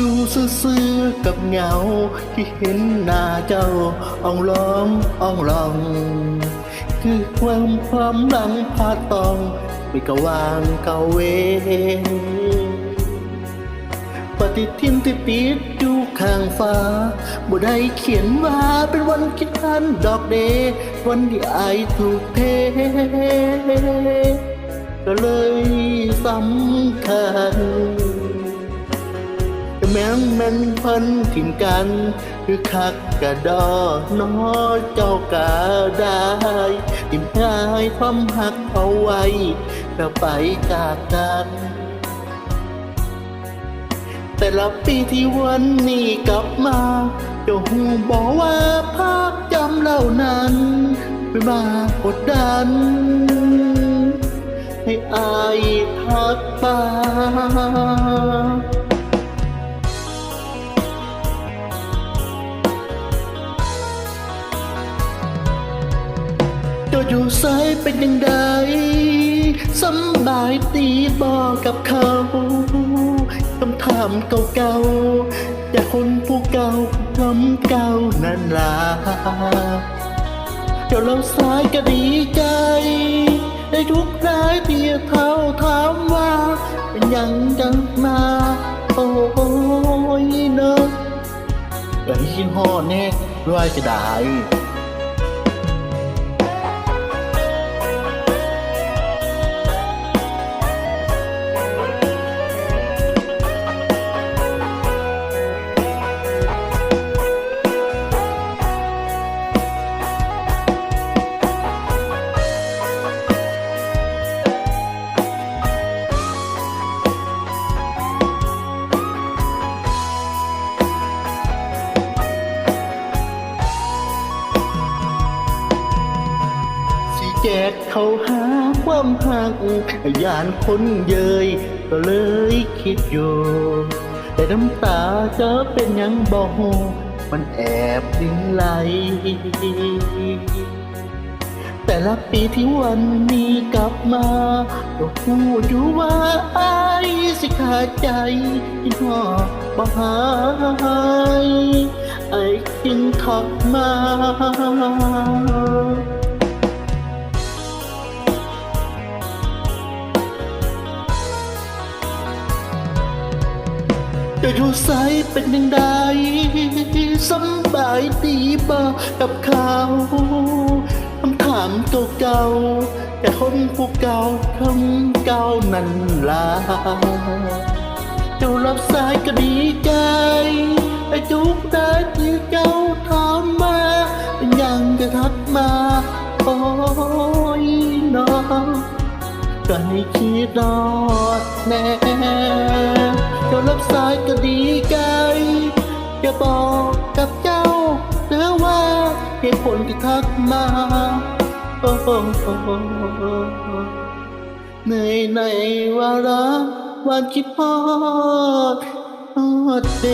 อยู่ซื่อๆกับเหงาที่เห็นหน้าเจ้าอ่องร้องอ่องลอง คือความความหลังพาตองไม่กะวางกาเวงปฏิทินที่ติดอยู่ข้างฟ้าบ่ได้เขียนว่าเป็นวันคิดคันดอกเด วันที่อายถูกเท ก็เลยสำคัญ แม้งแม่นพันถิ่นกัน คือคักกะดอน้อเจ้ากะได้ทิ่มหายความหักเอาไว้ก็ไปจากกันแต่ละปีที่วันนี้กลับมาเจ้าหูบอกว่าภาพจำเหล่านั้นไม่มากดดัน ให้อายทักไป เจ้าอยู่ไซเป็นยังไงสำบายตีบอกกับเขาคำถามเก่าๆจากคนผู้เก่าคำเก่านั่นล่ะเจ้าเราสายก็ดีใจ ได้ทุกรายเที่เท่าถามว่า เป็นยังจังมาโอ้ยเนอะเอ้ยชินห่อแน่ด้วยจะได้ แจกเขาหาความหักยานคนเยยก็เลยคิดอยู่ แต่น้ำตาจะเป็นยังบอกมันแอบดิ้นไหล แต่ละปีที่วันนี้กลับมาก็พูดอยู่ว่าอายสิขาดใจที่พ่อบ่หายไอ้จึงทักมา จะอยู่ใสเป็นยังไงสบายดีบ่กับเขาคำถามเก่าๆแต่คนผู้เก่าคำเก่านั่นล่ะเจ้ารับสายก็ดีใจไอ้ทุกได้ที่เจ้าถามมาเป็นยังจะทักมาโอ้ยน้องก็ให้คิดรอดแน่ รับสายก็ดีใจจะบอกกับเจ้าหรือว่าเหตุผลที่ทักมาโอ้โหในในวาระวันคิดพอดฮอดเด